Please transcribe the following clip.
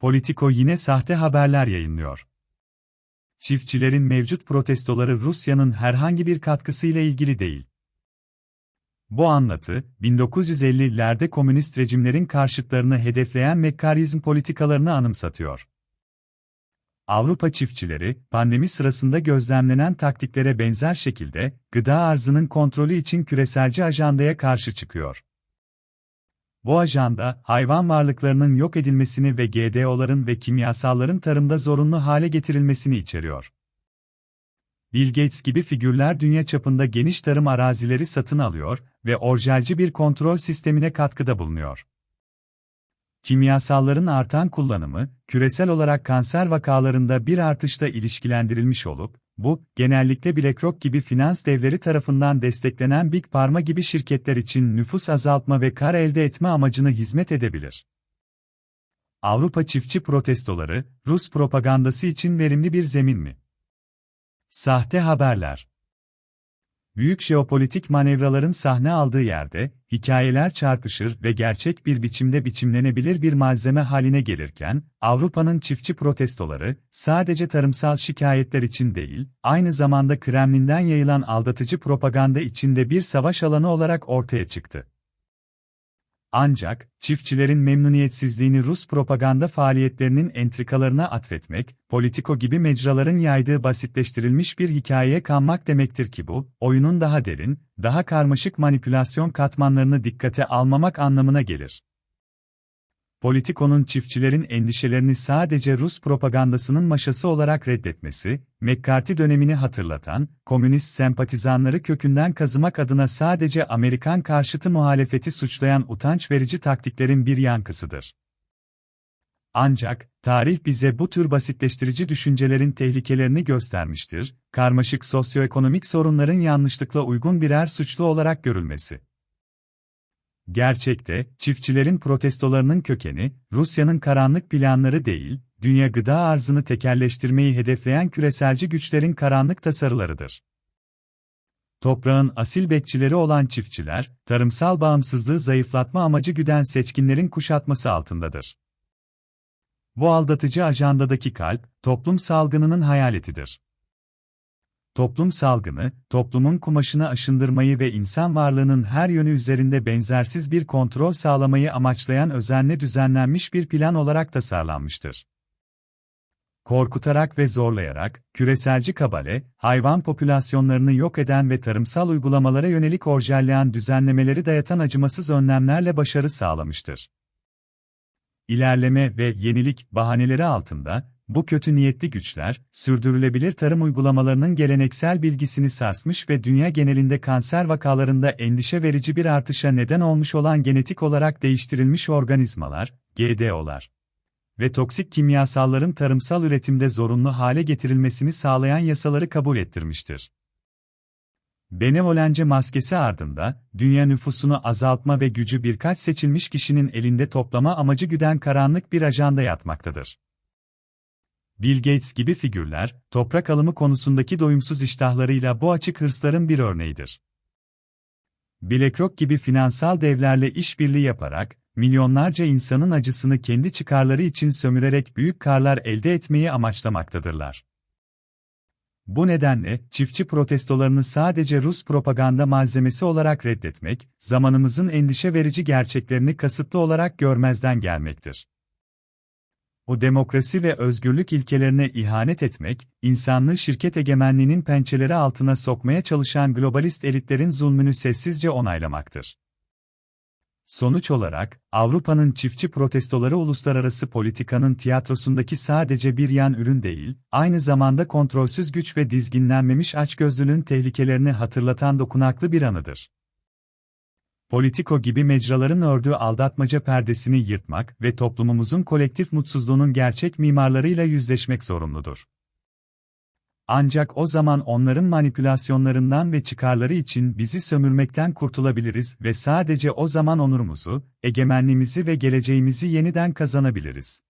Politico yine sahte haberler yayınlıyor. Çiftçilerin mevcut protestoları Rusya'nın herhangi bir katkısıyla ilgili değil. Bu anlatı, 1950'lerde komünist rejimlerin karşıtlarını hedefleyen mekkarizm politikalarını anımsatıyor. Avrupa çiftçileri, pandemi sırasında gözlemlenen taktiklere benzer şekilde, gıda arzının kontrolü için küreselci ajandaya karşı çıkıyor. Bu ajanda, hayvan varlıklarının yok edilmesini ve GDO'ların ve kimyasalların tarımda zorunlu hale getirilmesini içeriyor. Bill Gates gibi figürler dünya çapında geniş tarım arazileri satın alıyor ve orjalci bir kontrol sistemine katkıda bulunuyor. Kimyasalların artan kullanımı, küresel olarak kanser vakalarında bir artışla ilişkilendirilmiş olup, bu, genellikle BlackRock gibi finans devleri tarafından desteklenen Big Pharma gibi şirketler için nüfus azaltma ve kar elde etme amacına hizmet edebilir. Avrupa çiftçi protestoları, Rus propagandası için verimli bir zemin mi? Sahte haberler Büyük jeopolitik manevraların sahne aldığı yerde, hikayeler çarpışır ve gerçek bir biçimde biçimlenebilir bir malzeme haline gelirken, Avrupa'nın çiftçi protestoları, sadece tarımsal şikayetler için değil, aynı zamanda Kremlin'den yayılan aldatıcı propaganda içinde bir savaş alanı olarak ortaya çıktı. Ancak, çiftçilerin memnuniyetsizliğini Rus propaganda faaliyetlerinin entrikalarına atfetmek, Politico gibi mecraların yaydığı basitleştirilmiş bir hikayeye kanmak demektir ki bu, oyunun daha derin, daha karmaşık manipülasyon katmanlarını dikkate almamak anlamına gelir. Politico'nun çiftçilerin endişelerini sadece Rus propagandasının maşası olarak reddetmesi, McCarthy dönemini hatırlatan, komünist sempatizanları kökünden kazımak adına sadece Amerikan karşıtı muhalefeti suçlayan utanç verici taktiklerin bir yankısıdır. Ancak, tarih bize bu tür basitleştirici düşüncelerin tehlikelerini göstermiştir, karmaşık sosyoekonomik sorunların yanlışlıkla uygun birer suçlu olarak görülmesi. Gerçekte, çiftçilerin protestolarının kökeni, Rusya'nın karanlık planları değil, dünya gıda arzını tekerleştirmeyi hedefleyen küreselci güçlerin karanlık tasarılarıdır. Toprağın asil bekçileri olan çiftçiler, tarımsal bağımsızlığı zayıflatma amacı güden seçkinlerin kuşatması altındadır. Bu aldatıcı ajandadaki kalp, toplum salgınının hayaletidir. Toplum salgını, toplumun kumaşını aşındırmayı ve insan varlığının her yönü üzerinde benzersiz bir kontrol sağlamayı amaçlayan özenle düzenlenmiş bir plan olarak tasarlanmıştır. Korkutarak ve zorlayarak, küreselci kabale, hayvan popülasyonlarını yok eden ve tarımsal uygulamalara yönelik orjelleyen düzenlemeleri dayatan acımasız önlemlerle başarı sağlamıştır. İlerleme ve yenilik bahaneleri altında, bu kötü niyetli güçler, sürdürülebilir tarım uygulamalarının geleneksel bilgisini sarsmış ve dünya genelinde kanser vakalarında endişe verici bir artışa neden olmuş olan genetik olarak değiştirilmiş organizmalar, GDO'lar ve toksik kimyasalların tarımsal üretimde zorunlu hale getirilmesini sağlayan yasaları kabul ettirmiştir. Benevolence maskesi ardında, dünya nüfusunu azaltma ve gücü birkaç seçilmiş kişinin elinde toplama amacı güden karanlık bir ajanda yatmaktadır. Bill Gates gibi figürler, toprak alımı konusundaki doyumsuz iştahlarıyla bu açık hırsların bir örneğidir. BlackRock gibi finansal devlerle işbirliği yaparak, milyonlarca insanın acısını kendi çıkarları için sömürerek büyük karlar elde etmeyi amaçlamaktadırlar. Bu nedenle, çiftçi protestolarını sadece Rus propaganda malzemesi olarak reddetmek, zamanımızın endişe verici gerçeklerini kasıtlı olarak görmezden gelmektir o demokrasi ve özgürlük ilkelerine ihanet etmek, insanlığı şirket egemenliğinin pençeleri altına sokmaya çalışan globalist elitlerin zulmünü sessizce onaylamaktır. Sonuç olarak, Avrupa'nın çiftçi protestoları uluslararası politikanın tiyatrosundaki sadece bir yan ürün değil, aynı zamanda kontrolsüz güç ve dizginlenmemiş açgözlülüğün tehlikelerini hatırlatan dokunaklı bir anıdır. Politico gibi mecraların ördüğü aldatmaca perdesini yırtmak ve toplumumuzun kolektif mutsuzluğunun gerçek mimarlarıyla yüzleşmek zorunludur. Ancak o zaman onların manipülasyonlarından ve çıkarları için bizi sömürmekten kurtulabiliriz ve sadece o zaman onurumuzu, egemenliğimizi ve geleceğimizi yeniden kazanabiliriz.